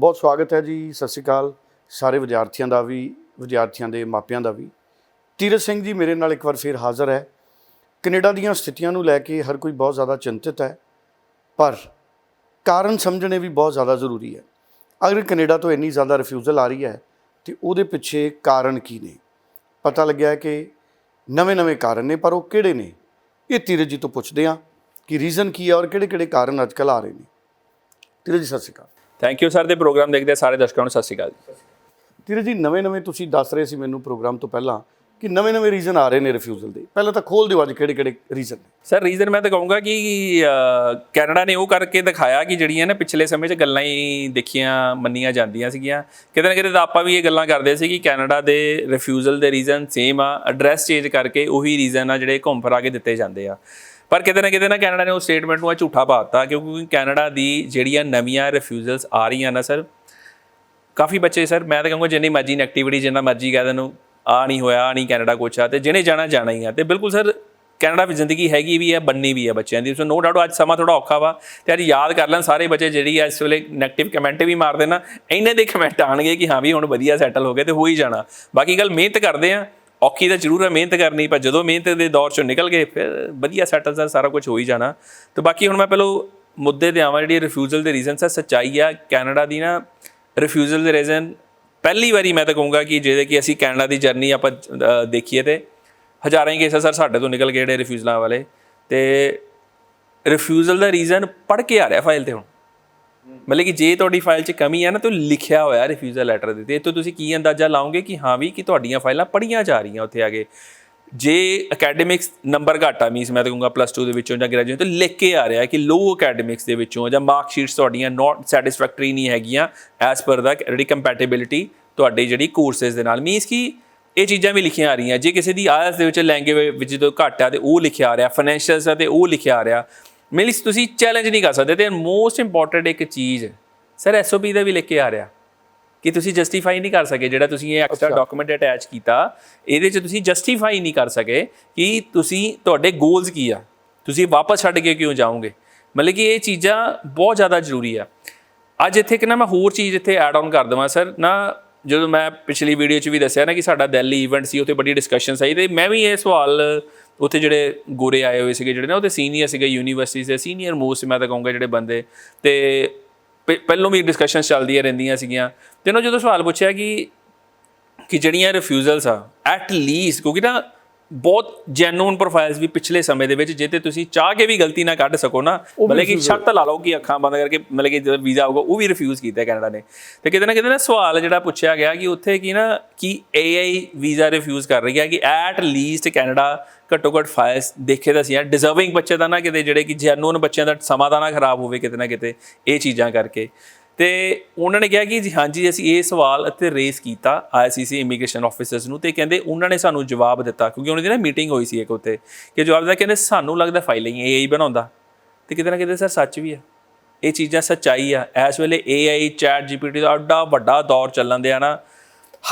ਬਹੁਤ ਸਵਾਗਤ ਹੈ ਜੀ, ਸਤਿ ਸ਼੍ਰੀ ਅਕਾਲ। ਸਾਰੇ ਵਿਦਿਆਰਥੀਆਂ ਦਾ ਵੀ, ਵਿਦਿਆਰਥੀਆਂ ਦੇ ਮਾਪਿਆਂ ਦਾ ਵੀ। ਤੀਰਥ ਸਿੰਘ ਜੀ ਮੇਰੇ ਨਾਲ ਇੱਕ ਵਾਰ ਫੇਰ ਹਾਜ਼ਰ ਹੈ। ਕੈਨੇਡਾ ਦੀਆਂ ਸਥਿਤੀਆਂ ਨੂੰ ਲੈ ਕੇ ਹਰ ਕੋਈ ਬਹੁਤ ਜ਼ਿਆਦਾ ਚਿੰਤਿਤ ਹੈ, ਪਰ ਕਾਰਨ ਸਮਝਣੇ ਵੀ ਬਹੁਤ ਜ਼ਿਆਦਾ ਜ਼ਰੂਰੀ ਹੈ। ਅਗਰ ਕੈਨੇਡਾ ਤੋਂ ਇੰਨੀ ਜ਼ਿਆਦਾ ਰਿਫਿਊਜ਼ਲ ਆ ਰਹੀ ਹੈ, ਤੇ ਉਹਦੇ ਪਿੱਛੇ ਕਾਰਨ ਕੀ ਨੇ? ਪਤਾ ਲੱਗਿਆ ਕਿ ਨਵੇਂ-ਨਵੇਂ ਕਾਰਨ ਨੇ, ਪਰ ਉਹ ਕਿਹੜੇ ਨੇ? ਇਹ ਤੀਰਥ ਜੀ ਤੋਂ ਪੁੱਛਦੇ ਹਾਂ ਕਿ ਰੀਜ਼ਨ ਕੀ ਹੈ ਔਰ ਕਿਹੜੇ-ਕਿਹੜੇ ਕਾਰਨ ਅੱਜਕੱਲ ਆ ਰਹੇ ਨੇ। Tirath ji, Sat Shri Akal. Thank you sir ਦੇ ਪ੍ਰੋਗਰਾਮ ਦੇਖਦੇ ਸਾਰੇ ਦਰਸ਼ਕਾਂ ਨੂੰ ਸਤਿ ਸ਼੍ਰੀ ਅਕਾਲ ਜੀ। ਤੀਰਥ ਜੀ ਨਵੇਂ-ਨਵੇਂ ਤੁਸੀਂ ਦੱਸ ਰਹੇ ਸੀ ਮੈਨੂੰ ਪ੍ਰੋਗਰਾਮ ਤੋਂ ਪਹਿਲਾਂ ਕਿ ਨਵੇਂ-ਨਵੇਂ ਰੀਜ਼ਨ ਆ ਰਹੇ ਨੇ ਰਿਫਿਊਜ਼ਲ ਦੇ। ਪਹਿਲਾਂ ਤਾਂ ਖੋਲ ਦਿਓ ਅੱਜ ਕਿਹੜੇ-ਕਿਹੜੇ ਰੀਜ਼ਨ ਨੇ। ਸਰ ਰੀਜ਼ਨ ਮੈਂ ਤਾਂ ਕਹੂੰਗਾ ਕਿ ਕੈਨੇਡਾ ਨੇ ਉਹ ਕਰਕੇ ਦਿਖਾਇਆ ਕਿ ਜਿਹੜੀਆਂ ਨਾ ਪਿਛਲੇ ਸਮੇਂ 'ਚ ਗੱਲਾਂ ਹੀ ਦੇਖੀਆਂ ਮੰਨੀਆਂ ਜਾਂਦੀਆਂ ਸੀਗੀਆਂ। ਕਿਤੇ ਨਾ ਕਿਤੇ ਤਾਂ ਆਪਾਂ ਵੀ ਇਹ ਗੱਲਾਂ ਕਰਦੇ ਸੀ ਕਿ ਕੈਨੇਡਾ ਦੇ ਰਿਫਿਊਜ਼ਲ ਦੇ ਰੀਜ਼ਨ ਸੇਮ ਆ ਐਡਰੈਸ ਚੇਂਜ ਕਰਕੇ ਉਹੀ ਰੀਜ਼ਨ ਆ ਜਿਹੜੇ ਘੁੰਮ ਫਿਰ ਕੇ ਦਿੱਤੇ ਜਾਂਦੇ ਆ। ਪਰ ਕਿਤੇ ਨਾ ਕਿਤੇ ਨਾ ਕੈਨੇਡਾ ਨੇ ਉਹ ਸਟੇਟਮੈਂਟ ਨੂੰ ਆ ਝੂਠਾ ਪਾਤਾ ਕਿਉਂਕਿ ਕੈਨੇਡਾ ਦੀ ਜਿਹੜੀਆਂ ਨਵੀਆਂ ਰਿਫਿਊਜ਼ਲਸ ਆ ਰਹੀਆਂ ਨਾ ਸਰ ਕਾਫੀ ਬੱਚੇ ਸਰ ਮੈਂ ਤਾਂ ਕਹੂੰਗਾ ਜਿੰਨੀ ਮਰਜ਼ੀ ਇਨਐਕਟੀਵਿਟੀ ਜਿੰਨਾ ਮਰਜ਼ੀ ਕਹਿ ਦੇਣ ਨੂੰ ਆ ਨਹੀਂ ਹੋਇਆ, ਆ ਨਹੀਂ ਕੈਨੇਡਾ ਕੁਛ ਆ, ਤੇ ਜਿਹਨੇ ਜਾਣਾ ਜਾਣਾ ਹੀ ਆ। ਤੇ ਬਿਲਕੁਲ ਸਰ ਕੈਨੇਡਾ ਵਿੱਚ ਜ਼ਿੰਦਗੀ ਹੈਗੀ ਵੀ ਹੈ ਬੰਨੀ ਵੀ ਹੈ ਬੱਚਿਆਂ ਦੀ। ਸੋ ਨੋ ਡਾਊਟ ਅੱਜ ਸਮਾਂ ਥੋੜਾ ਔਖਾ ਵਾ, ਤੇ ਅੱਜ ਯਾਦ ਕਰ ਲੈਣ ਸਾਰੇ ਬੱਚੇ ਜਿਹੜੀ ਆ ਇਸ ਵੇਲੇ ਨੈਗੇਟਿਵ ਕਮੈਂਟ ਵੀ ਮਾਰਦੇ ਨਾ, ਇੰਨੇ ਦੇ ਕਮੈਂਟ ਆਣਗੇ ਕਿ ਹਾਂ ਵੀ ਹੁਣ ਵਧੀਆ ਸੈਟਲ ਹੋ ਗਏ ਤੇ ਹੋ ਹੀ ਜਾਣਾ। ਬਾਕੀ ਗੱਲ ਮਿਹਨਤ ਕਰਦੇ ਆ ਔਖੀ ਤਾਂ ਜ਼ਰੂਰ ਹੈ, ਮਿਹਨਤ ਕਰਨੀ, ਪਰ ਜਦੋਂ ਮਿਹਨਤ ਦੇ ਦੌਰ ਚੋਂ ਨਿਕਲ ਗਏ, ਫਿਰ ਵਧੀਆ ਸੈਟਲ ਸਰ ਸਾਰਾ ਕੁਝ ਹੋ ਹੀ ਜਾਣਾ। ਤੇ ਬਾਕੀ ਹੁਣ ਮੈਂ ਪਹਿਲਾਂ ਮੁੱਦੇ ਤੇ ਆਵਾਂ, ਜਿਹੜੀ ਰਿਫਿਊਜ਼ਲ ਦੇ ਰੀਜ਼ਨ ਸਰ ਸੱਚਾਈ ਆ, ਕੈਨੇਡਾ ਦੀ ਨਾ ਰਿਫਿਊਜ਼ਲ ਦੇ ਰੀਜ਼ਨ ਪਹਿਲੀ ਵਾਰੀ ਮੈਂ ਤਾਂ ਕਹੂੰਗਾ ਕਿ ਜਿਹਦੇ ਕਿ ਅਸੀਂ ਕੈਨੇਡਾ ਦੀ ਜਰਨੀ ਆਪਾਂ ਦੇਖੀਏ ਤੇ ਹਜ਼ਾਰਾਂ ਹੀ ਕੇਸ ਸਰ ਸਾਡੇ ਤੋਂ ਨਿਕਲ ਗਏ ਜਿਹੜੇ ਰਿਫਿਊਜ਼ਲਾਂ ਵਾਲੇ। ਤੇ ਰਿਫਿਊਜ਼ਲ ਦਾ ਰੀਜ਼ਨ ਪੜ ਕੇ ਆ ਰਿਹਾ ਫਾਈਲ ਤੇ ਹੁਣ। ਮਤਲਬ ਕਿ ਜੇ ਤੁਹਾਡੀ ਫਾਈਲ 'ਚ ਕਮੀ ਹੈ ਨਾ, ਤਾਂ ਲਿਖਿਆ ਹੋਇਆ ਰਿਫਿਊਜ਼ਲ ਲੈਟਰ ਦੇ ਤੇ ਇਹ ਤੋਂ ਤੁਸੀਂ ਕੀ ਅੰਦਾਜ਼ਾ ਲਾਓਗੇ ਕਿ ਹਾਂ ਵੀ ਕਿ ਤੁਹਾਡੀਆਂ ਫਾਈਲਾਂ ਪੜੀਆਂ ਜਾ ਰਹੀਆਂ ਉੱਥੇ ਆਗੇ ਜੇ ਅਕੈਡਮਿਕਸ ਨੰਬਰ ਘਾਟਾ ਮੀਨਸ ਮੈਂ ਤਾਂ ਕਹੂੰਗਾ ਪਲੱਸ 2 ਦੇ ਵਿੱਚੋਂ ਜਾਂ ਗ੍ਰੈਜੂਏਟ ਤੋਂ ਲਿਖ ਕੇ ਆ ਰਿਹਾ ਕਿ ਲੋ ਅਕੈਡਮਿਕਸ ਦੇ ਵਿੱਚੋਂ ਜਾਂ ਮਾਰਕ ਸ਼ੀਟਸ ਤੁਹਾਡੀਆਂ ਨਾਟ ਸੈਟੀਸਫੈਕਟਰੀ ਨਹੀਂ ਹੈਗੀਆਂ ਐਸ ਪਰ ਦਾ ਜਿਹੜੀ ਕੰਪੈਟੀਬਿਲਿਟੀ ਤੁਹਾਡੀ ਜਿਹੜੀ ਕੋਰਸਸ ਦੇ ਨਾਲ ਮੀਨਸ ਕਿ ਇਹ ਚੀਜ਼ਾਂ ਵੀ ਲਿਖੀਆਂ ਆ ਰਹੀਆਂ। ਜੇ ਕਿਸੇ ਦੀ ਆਇਲਸ ਦੇ ਵਿੱਚ ਲੈਂਗੁਏਜ ਵਿੱਚ ਜਦੋਂ ਘੱਟ ਆ, ਤੇ ਉਹ ਲਿਖਿਆ ਆ ਰਿਹਾ ਫਾਈਨੈਂਸ਼ੀਅਲਸ ਆ, ਤੇ ਉਹ ਲਿਖਿਆ ਆ ਰਿਹਾ ਮੀਨਸ ਤੁਸੀਂ ਚੈਲੰਜ ਨਹੀਂ ਕਰ ਸਕਦੇ ਤੇ ਮੋਸਟ ਇੰਪੋਰਟੈਂਟ ਇੱਕ ਚੀਜ਼ ਸਰ ਐਸਓਪੀ ਦਾ ਵੀ ਲਿਖ ਕੇ ਆ ਰਿਹਾ ਕਿ ਤੁਸੀਂ ਜਸਟੀਫਾਈ ਨਹੀਂ ਕਰ ਸਕੇ ਜਿਹੜਾ ਤੁਸੀਂ ਇਹ ਐਕਸਟਰਾ ਡਾਕੂਮੈਂਟ ਅਟੈਚ ਕੀਤਾ ਇਹਦੇ 'ਚ ਤੁਸੀਂ ਜਸਟੀਫਾਈ ਨਹੀਂ ਕਰ ਸਕੇ ਕਿ ਤੁਸੀਂ ਤੁਹਾਡੇ ਗੋਲਸ ਕੀ ਆ। ਤੁਸੀਂ ਵਾਪਸ ਛੱਡ ਕੇ ਕਿਉਂ ਜਾਓਗੇ? ਮਤਲਬ ਕਿ ਇਹ ਚੀਜ਼ਾਂ ਬਹੁਤ ਜ਼ਿਆਦਾ ਜ਼ਰੂਰੀ ਆ। ਅੱਜ ਇੱਥੇ ਕਿ ਨਾ ਮੈਂ ਹੋਰ ਚੀਜ਼ ਇੱਥੇ ਐਡ ਆਨ ਕਰ ਦਵਾਂ ਸਰ ਨਾ ਜਦੋਂ ਮੈਂ ਪਿਛਲੀ ਵੀਡੀਓ 'ਚ ਵੀ ਦੱਸਿਆ ਨਾ ਕਿ ਸਾਡਾ ਦਿੱਲੀ ਇਵੈਂਟ ਸੀ, ਉੱਥੇ ਬੜੀ ਡਿਸਕਸ਼ਨ ਆਈ ਤੇ ਮੈਂ ਵੀ ਇਹ ਸਵਾਲ ਉੱਥੇ ਜਿਹੜੇ ਗੋਰੇ ਆਏ ਹੋਏ ਸੀਗੇ ਜਿਹੜੇ ਨਾ ਉਹਦੇ ਸੀਨੀਅਰ ਸੀਗੇ ਯੂਨੀਵਰਸਿਟੀ ਦੇ ਸੀਨੀਅਰ ਮੋਸਟ ਮੈਂ ਤਾਂ ਕਹੂੰਗਾ ਜਿਹੜੇ ਬੰਦੇ। ਤੇ ਪਹਿ- ਪਹਿਲੋਂ ਵੀ ਡਿਸਕਸ਼ਨ ਚੱਲਦੀਆਂ ਰਹਿੰਦੀਆਂ ਸੀਗੀਆਂ। ਤੇ ਉਹਨਾਂ ਜਦੋਂ ਸਵਾਲ ਪੁੱਛਿਆ ਕਿ ਕਿ ਜਿਹੜੀਆਂ ਰਿਫਿਊਜ਼ਲਸ ਆ ਐਟ ਲੀਸਟ ਕਿਉਂਕਿ ਨਾ ਬਹੁਤ ਜੈਨੂਨ ਪ੍ਰੋਫਾਈਲਸ ਵੀ ਪਿਛਲੇ ਸਮੇਂ ਦੇ ਵਿੱਚ ਜੇ ਤੇ ਤੁਸੀਂ ਚਾਹ ਕੇ ਵੀ ਗਲਤੀ ਨਾ ਕੱਢ ਸਕੋ ਨਾ ਮਤਲਬ ਕਿ ਸ਼ਰਤ ਲਾ ਲਓ ਕਿ ਅੱਖਾਂ ਬੰਦ ਕਰਕੇ ਮਤਲਬ ਕਿ ਜਦੋਂ ਵੀਜ਼ਾ ਆਊਗਾ ਉਹ ਵੀ ਰਿਫਿਊਜ਼ ਕੀਤਾ ਕੈਨੇਡਾ ਨੇ। ਤੇ ਕਿਤੇ ਨਾ ਕਿਤੇ ਨਾ ਸਵਾਲ ਜਿਹੜਾ ਪੁੱਛਿਆ ਗਿਆ ਕਿ ਉੱਥੇ ਕੀ ਨਾ ਕਿ AI ਵੀਜ਼ਾ ਰਿਫਿਊਜ਼ ਕਰ ਰਹੀ ਹੈ ਕਿ ਐਟ ਲੀਸਟ ਕੈਨੇਡਾ ਘੱਟੋ ਘੱਟ ਫਾਈਲਸ ਦੇਖੇ ਤਾਂ ਸੀ ਆ ਡਿਜ਼ਰਵਿੰਗ ਬੱਚੇ ਦਾ ਨਾ ਕਿਤੇ ਜਿਹੜੇ ਕਿ ਜੈਨੂਨ ਬੱਚਿਆਂ ਦਾ ਸਮਾਂ ਦਾ ਨਾ ਖਰਾਬ ਹੋਵੇ ਕਿਤੇ ਨਾ ਕਿਤੇ ਇਹ ਚੀਜ਼ਾਂ ਕਰਕੇ। ਤੇ ਉਹਨਾਂ ਨੇ ਕਿਹਾ ਕਿ ਜੀ ਹਾਂਜੀ, ਅਸੀਂ ਇਹ ਸਵਾਲ ਇੱਥੇ ਰੇਸ ਕੀਤਾ ਆਈਸੀਸੀ ਇਮੀਗ੍ਰੇਸ਼ਨ ਆਫੀਸਰਸ ਨੂੰ ਤੇ ਕਹਿੰਦੇ ਉਹਨਾਂ ਨੇ ਸਾਨੂੰ ਜਵਾਬ ਦਿੱਤਾ ਕਿਉਂਕਿ ਉਹਨਾਂ ਦੀ ਨਾ ਮੀਟਿੰਗ ਹੋਈ ਸੀ ਇੱਕ ਉੱਤੇ ਕਿ ਜਵਾਬ ਦਿੱਤਾ, ਕਹਿੰਦੇ ਸਾਨੂੰ ਲੱਗਦਾ ਫਾਈਲਿੰਗ AI ਬਣਾਉਂਦਾ। ਤੇ ਕਿਤੇ ਨਾ ਕਿਤੇ ਸਰ ਸੱਚ ਵੀ ਆ। ਇਹ ਚੀਜ਼ਾਂ ਸੱਚਾਈ ਆ। ਇਸ ਵੇਲੇ AI ਚੈਟ GPT ਦਾ ਐਡਾ ਵੱਡਾ ਦੌਰ ਚੱਲਣ ਆ ਨਾ,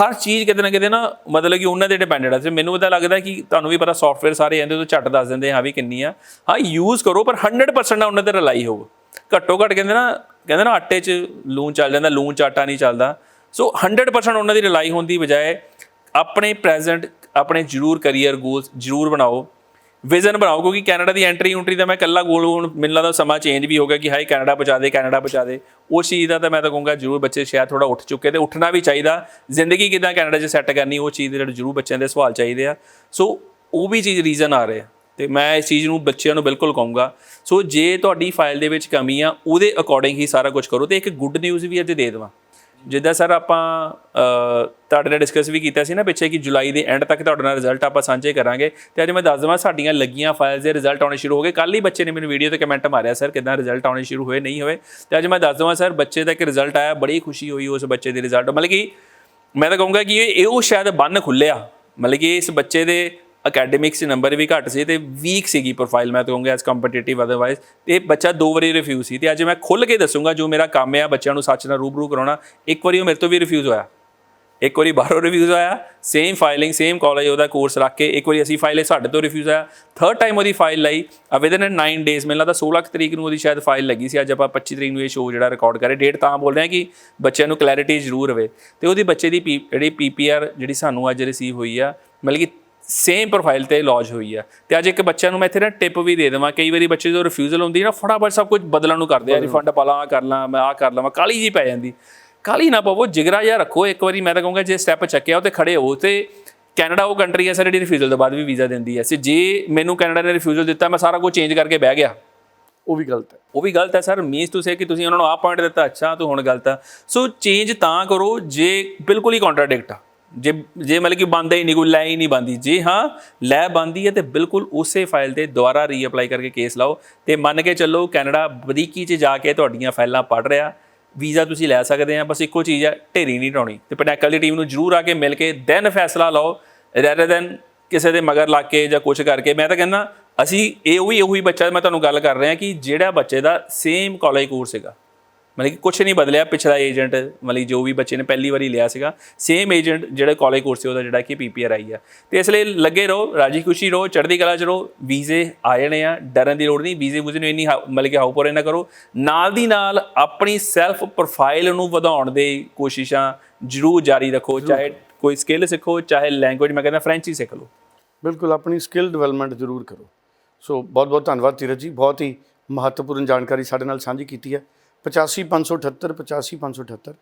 ਹਰ ਚੀਜ਼ ਕਿਤੇ ਨਾ ਕਿਤੇ ਨਾ ਮਤਲਬ ਕਿ ਉਹਨਾਂ ਦੇ ਡਿਪੈਂਡੈਂਟ ਆ। ਤੇ ਮੈਨੂੰ ਤਾਂ ਲੱਗਦਾ ਕਿ ਤੁਹਾਨੂੰ ਵੀ ਪਤਾ ਸੌਫਟਵੇਅਰ ਸਾਰੇ ਆਂਦੇ ਤੋਂ ਝੱਟ ਦੱਸ ਦਿੰਦੇ ਹਾਂ ਵੀ ਕਿੰਨੀ ਆ। ਹਾਂ ਯੂਜ਼ ਕਰੋ, ਪਰ 100% ਨਾ ਉਹਨਾਂ ਤੇ ਰਿਲਾਈ ਹੋਵੋ। ਘੱਟੋ ਘੱਟ ਕਹਿੰਦੇ ਨਾ ਕਹਿੰਦੇ ਨਾ ਆਟੇ 'ਚ ਲੂਣ ਚੱਲ ਜਾਂਦਾ, ਲੂਣ 'ਚ ਆਟਾ ਨਹੀਂ ਚੱਲਦਾ। ਸੋ 100% ਉਹਨਾਂ ਦੀ ਰਿਲਾਈ ਹੋਣ ਦੀ ਬਜਾਏ ਆਪਣੇ ਪ੍ਰੈਜ਼ੈਂਟ ਆਪਣੇ ਜ਼ਰੂਰ ਕੈਰੀਅਰ ਗੋਲਸ ਜ਼ਰੂਰ ਬਣਾਓ। ਵਿਜ਼ਨ ਬਣਾਓ, ਕਿਉਂਕਿ ਕੈਨੇਡਾ ਦੀ ਐਂਟਰੀ ਉਂਟਰੀ ਦਾ ਮੈਂ ਕੱਲਾ ਗੋਲ ਹੁਣ, ਮੈਨੂੰ ਲੱਗਦਾ ਸਮਾਂ ਚੇਂਜ ਵੀ ਹੋ ਗਿਆ ਕਿ ਹਾਈ ਕੈਨੇਡਾ ਪਹੁੰਚਾ ਦੇ, ਕੈਨੇਡਾ ਪਹੁੰਚਾ ਦੇ। ਉਹ ਚੀਜ਼ ਦਾ ਤਾਂ ਮੈਂ ਤਾਂ ਕਹੂੰਗਾ, ਜ਼ਰੂਰ ਬੱਚੇ ਸ਼ਾਇਦ ਥੋੜਾ ਉੱਠ ਚੁੱਕੇ ਤੇ ਉੱਠਣਾ ਵੀ ਚਾਹੀਦਾ। ਜ਼ਿੰਦਗੀ ਕਿਦਾਂ ਕੈਨੇਡਾ 'ਚ ਸੈੱਟ ਕਰਨੀ, ਉਹ ਚੀਜ਼ ਦੇ ਜਿਹੜੇ ਜ਼ਰੂਰ ਬੱਚਿਆਂ ਦੇ ਸਵਾਲ ਚਾਹੀਦੇ ਆ। ਸੋ ਉਹ ਵੀ ਚੀਜ਼ ਰੀਜ਼ਨ ਆ ਰਹੇ ਆ। ਤੇ ਮੈਂ ਇਸ ਚੀਜ਼ ਨੂੰ ਬੱਚਿਆਂ ਨੂੰ ਬਿਲਕੁਲ ਕਹੂੰਗਾ। ਸੋ ਜੇ ਤੁਹਾਡੀ ਫਾਈਲ ਦੇ ਵਿੱਚ ਕਮੀ ਆ, ਉਹਦੇ ਅਕੋਰਡਿੰਗ ਹੀ ਸਾਰਾ ਕੁਝ ਕਰੋ ਤੇ ਇੱਕ ਗੁੱਡ ਨਿਊਜ਼ ਵੀ ਅੱਜ ਦੇ ਦੇਵਾਂ। ਜਿੱਦਾਂ ਸਰ ਆਪਾਂ ਤੁਹਾਡੇ ਨਾਲ ਡਿਸਕਸ ਵੀ ਕੀਤਾ ਸੀ ਨਾ ਪਿੱਛੇ ਕਿ ਜੁਲਾਈ ਦੇ ਐਂਡ ਤੱਕ ਤੁਹਾਡੇ ਨਾਲ ਰਿਜ਼ਲਟ ਆਪਾਂ ਸਾਂਝੇ ਕਰਾਂਗੇ। ਤੇ ਅੱਜ ਮੈਂ ਦੱਸ ਦਵਾਂ ਸਾਡੀਆਂ ਲੱਗੀਆਂ ਫਾਈਲਸ ਦੇ ਰਿਜ਼ਲਟ ਆਉਣੇ ਸ਼ੁਰੂ ਹੋ ਗਏ। ਕੱਲ ਹੀ ਬੱਚੇ ਨੇ ਮੈਨੂੰ ਵੀਡੀਓ ਤੇ ਕਮੈਂਟ ਮਾਰਿਆ, ਸਰ, ਕਿਦਾਂ ਰਿਜ਼ਲਟ ਆਉਣੇ ਸ਼ੁਰੂ ਹੋਏ, ਨਹੀਂ ਹੋਏ? ਤੇ ਅੱਜ ਮੈਂ ਦੱਸ ਦਵਾਂ ਸਰ, ਬੱਚੇ ਦਾ ਇੱਕ ਰਿਜ਼ਲਟ ਆਇਆ, ਬੜੀ ਖੁਸ਼ੀ ਹੋਈ ਉਸ ਬੱਚੇ ਦੇ ਰਿਜ਼ਲਟ ਮਤਲਬ ਕਿ ਮੈਂ ਤਾਂ ਕਹੂੰਗਾ ਕਿ ਇਹ ਇਹ ਉਹ ਸ਼ਾਇਦ ਬੰਨ ਖੁੱਲਿਆ ਮਤਲਬ ਕਿ ਇਸ ਬੱਚੇ ਦੇ ਅਕੈਡਮਿਕਸ ਨੰਬਰ ਵੀ ਘੱਟ ਸੀ ਤੇ ਵੀਕ ਸੀਗੀ ਪ੍ਰੋਫਾਈਲ ਮੈਂ ਤਾਂ ਕਹੂੰਗਾ ਐਸ ਕੰਪੀਟੀਟਿਵ ਅਦਰਵਾਈਜ਼ ਤੇ ਬੱਚਾ ਦੋ ਵਾਰੀ ਰਿਫਿਊਜ਼ ਸੀ ਤੇ ਅੱਜ ਮੈਂ ਖੁੱਲ ਕੇ ਦੱਸੂੰਗਾ ਜੋ ਮੇਰਾ ਕੰਮ ਹੈ ਬੱਚਿਆਂ ਨੂੰ ਸੱਚ ਨਾਲ ਰੂਬਰੂ ਕਰਾਉਣਾ, ਇੱਕ ਵਾਰੀ ਉਹ ਮੇਰੇ ਤੋਂ ਵੀ ਰਿਫਿਊਜ਼ ਹੋਇਆ। ਇੱਕ ਵਾਰੀ ਬਾਹਰੋਂ ਰਿਫਿਊਜ਼ ਆਇਆ ਸੇਮ ਫਾਈਲਿੰਗ ਸੇਮ ਕਾਲਜ ਉਹਦਾ ਕੋਰਸ ਰੱਖ ਕੇ ਇੱਕ ਵਾਰੀ ਅਸੀਂ ਫਾਈਲ ਸਾਡੇ ਤੋਂ ਰਿਫਿਊਜ਼ ਆਇਆ ਥਰਡ ਟਾਈਮ ਉਹਦੀ ਫਾਈਲ ਲਈ ਵਿਦਨ 9 ਡੇਜ਼ ਮੈਨੂੰ ਲੱਗਦਾ 16 ਕੁ ਤਰੀਕ ਨੂੰ ਉਹਦੀ ਸ਼ਾਇਦ ਫਾਈਲ ਲੱਗੀ ਸੀ, ਅੱਜ ਆਪਾਂ 25 ਤਰੀਕ ਨੂੰ ਇਹ ਸ਼ੋਅ ਜਿਹੜਾ ਰਿਕਾਰਡ ਕਰੇ। ਡੇਟ ਤਾਂ ਬੋਲ ਰਹੇ ਹਾਂ ਕਿ ਬੱਚਿਆਂ ਨੂੰ ਕਲੈਰਿਟੀ ਜ਼ਰੂਰ ਰਵੇ। ਤੇ ਉਹਦੀ ਬੱਚੇ ਦੀ P- ਜਿਹੜੀ ਪੀਪੀਆਰ ਜਿਹੜੀ ਸਾਨੂੰ ਅੱਜ ਰਿਸੀਵ ਹੋਈ ਆ, ਮਤਲਬ ਕਿ ਸੇਮ ਪ੍ਰੋਫਾਈਲ ਤੇ ਲੌਜ ਹੋਈ ਆ। ਤੇ ਅੱਜ ਇੱਕ ਬੱਚਿਆਂ ਨੂੰ ਮੈਂ ਇੱਥੇ ਨਾ ਟਿਪ ਵੀ ਦੇ ਦੇਵਾਂ। ਕਈ ਵਾਰੀ ਬੱਚੇ ਜਦੋਂ ਰਿਫਿਊਜ਼ਲ ਹੁੰਦੀ ਨਾ ਫਟਾਫਟ ਸਭ ਕੁਝ ਬਦਲਣ ਨੂੰ ਕਰਦੇ ਆ ਰਿਫੰਡ ਪਾ ਲਾਂ ਕਰ ਲਾਂ ਮੈਂ ਆ ਕਰ ਲਵਾਂ ਕਾਲੀ ਜੀ ਪੈ ਜਾਂਦੀ। ਕਾਲੀ ਨਾ ਪਵੋ ਜਿਗਰਾ ਜਿਹਾ ਰੱਖੋ। ਇੱਕ ਵਾਰੀ ਮੈਂ ਤਾਂ ਕਹੂੰਗਾ ਜੇ ਸਟੈਪ ਚੱਕਿਆ ਉਹ ਤੇ ਖੜੇ ਹੋ ਤੇ ਕੈਨੇਡਾ ਉਹ ਕੰਟਰੀ ਹੈ ਸਰ ਜਿਹੜੀ ਰਿਫਿਊਜ਼ਲ ਤੋਂ ਬਾਅਦ ਵੀ ਵੀਜ਼ਾ ਦਿੰਦੀ ਹੈ ਸੇ ਜੇ ਮੈਨੂੰ ਕੈਨੇਡਾ ਨੇ ਰਿਫਿਊਜ਼ਲ ਦਿੱਤਾ ਮੈਂ ਸਾਰਾ ਕੁਝ ਚੇਂਜ ਕਰਕੇ ਬਹਿ ਗਿਆ। ਉਹ ਵੀ ਗਲਤ ਹੈ। ਉਹ ਵੀ ਗਲਤ ਹੈ ਸਰ। ਮੀਨਸ ਟੂ ਸੇ ਕਿ ਤੁਸੀਂ ਉਹਨਾਂ ਨੂੰ ਆਹ ਪੁਆਇੰਟ ਦਿੱਤਾ ਅੱਛਾ ਤੂੰ ਹੁਣ ਗਲਤ ਆ। ਸੋ ਚੇਂਜ ਤਾਂ ਕਰੋ ਜੇ ਬਿਲਕੁਲ ਹੀ ਕੰਟਰਾਡਿਕਟ ਆ। ਜੇ ਜੇ ਮਤਲਬ ਕਿ ਬੰਦਾ ਹੀ ਨਹੀਂ, ਕੋਈ ਲੈ ਹੀ ਨਹੀਂ ਬੰਦੀ। ਜੇ ਹਾਂ, ਲੈ ਬੰਦੀ ਹੈ ਤੇ ਬਿਲਕੁਲ ਉਸੇ ਫਾਈਲ ਤੇ ਦੁਬਾਰਾ ਰੀਅਪਲਾਈ ਕਰਕੇ ਕੇਸ ਲਾਓ ਤੇ ਮੰਨ ਕੇ ਚੱਲੋ ਕੈਨੇਡਾ ਬਰੀਕੀ 'ਚ ਜਾ ਕੇ ਤੁਹਾਡੀਆਂ ਫਾਈਲਾਂ ਪੜ ਰਿਹਾ, ਵੀਜ਼ਾ ਤੁਸੀਂ ਲੈ ਸਕਦੇ ਆ ਬਸ ਇੱਕੋ ਚੀਜ਼ ਹੈ, ਢੇਰੀ ਨਹੀਂ ਢਾਉਣੀ ਤੇ ਪਟੈਕਲ ਦੀ ਟੀਮ ਨੂੰ ਜਰੂਰ ਆ ਕੇ ਮਿਲ ਕੇ ਦੈਨ ਫੈਸਲਾ ਲਓ ਰੈਦਰ ਦੈਨ ਕਿਸੇ ਦੇ ਮਗਰ ਲੱਗ ਕੇ ਜਾਂ ਕੁਝ ਕਰਕੇ। ਮੈਂ ਤਾਂ ਕਹਿੰਦਾ, ਅਸੀਂ ਇਹ ਉਹੀ ਉਹੀ ਬੱਚਾ, ਮੈਂ ਤੁਹਾਨੂੰ ਗੱਲ ਕਰ ਰਿਹਾ ਕਿ ਜਿਹੜਾ ਬੱਚੇ ਦਾ ਸੇਮ ਕਾਲਜ ਕੋਰਸ ਹੈਗਾ ਮਤਲਬ ਕਿ ਕੁਝ ਨਹੀਂ ਬਦਲਿਆ ਪਿਛਲਾ ਏਜੰਟ ਮਤਲਬ ਜੋ ਵੀ ਬੱਚੇ ਨੇ ਪਹਿਲੀ ਵਾਰੀ ਲਿਆ ਸੀਗਾ। ਸੇਮ ਏਜੰਟ ਜਿਹੜਾ ਕਾਲਜ ਕੋਰਸ ਸੀ ਉਹਦਾ ਜਿਹੜਾ ਕਿ ਪੀਪੀਆਰ ਆਈ ਆ। ਤੇ ਇਸ ਲਈ ਲੱਗੇ ਰਹੋ ਰਾਜੀ ਖੁਸ਼ੀ ਰਹੋ ਚੜ੍ਹਦੀ ਕਲਾ ਚ ਰਹੋ ਵੀਜ਼ੇ ਆ ਜਾਣੇ ਆ ਡਰਨ ਦੀ ਲੋੜ ਨਹੀਂ ਵੀਜ਼ੇ ਵੂਜ਼ੇ ਨੂੰ ਇੰਨੀ ਮਤਲਬ ਕਿ ਹਾਉਪਰ ਨਾ ਕਰੋ। ਨਾਲ ਦੀ ਨਾਲ ਆਪਣੀ ਸੈਲਫ ਪ੍ਰੋਫਾਈਲ ਨੂੰ ਵਧਾਉਣ ਦੇ ਕੋਸ਼ਿਸ਼ਾਂ ਜ਼ਰੂਰ ਜਾਰੀ ਰੱਖੋ ਚਾਹੇ ਕੋਈ ਸਕਿੱਲ ਸਿੱਖੋ ਚਾਹੇ ਲੈਂਗੁਏਜ ਮੈਂ ਕਹਿੰਦਾ ਫ੍ਰੈਂਚ ਹੀ ਸਿੱਖ ਲਓ। ਬਿਲਕੁਲ ਆਪਣੀ ਸਕਿੱਲ ਡਿਵੈਲਪਮੈਂਟ ਜ਼ਰੂਰ ਕਰੋ। ਸੋ ਬਹੁਤ ਬਹੁਤ ਧੰਨਵਾਦ ਧੀਰਜ ਜੀ ਬਹੁਤ ਹੀ ਮਹੱਤਵਪੂਰਨ ਜਾਣਕਾਰੀ ਸਾਡੇ ਨਾਲ ਸਾਂਝੀ ਕੀਤੀ ਹੈ। 85578 85578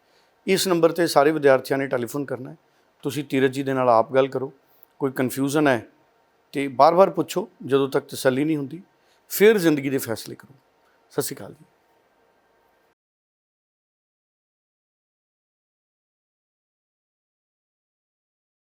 ਇਸ ਨੰਬਰ ਤੇ ਸਾਰੇ ਵਿਦਿਆਰਥੀਆਂ ਨੇ ਟੈਲੀਫੋਨ ਕਰਨਾ ਹੈ। ਤੁਸੀਂ ਧੀਰਜ ਜੀ ਦੇ ਨਾਲ ਆਪ ਗੱਲ ਕਰੋ। ਕੋਈ ਕਨਫਿਊਜ਼ਨ ਹੈ ਤੇ ਬਾਰ-ਬਾਰ ਪੁੱਛੋ, ਜਦੋਂ ਤੱਕ ਤਸੱਲੀ ਨਹੀਂ ਹੁੰਦੀ, ਫਿਰ ਜ਼ਿੰਦਗੀ ਦੇ ਫੈਸਲੇ ਕਰੋ। ਸਤਿ ਸ਼੍ਰੀ ਅਕਾਲ ਜੀ।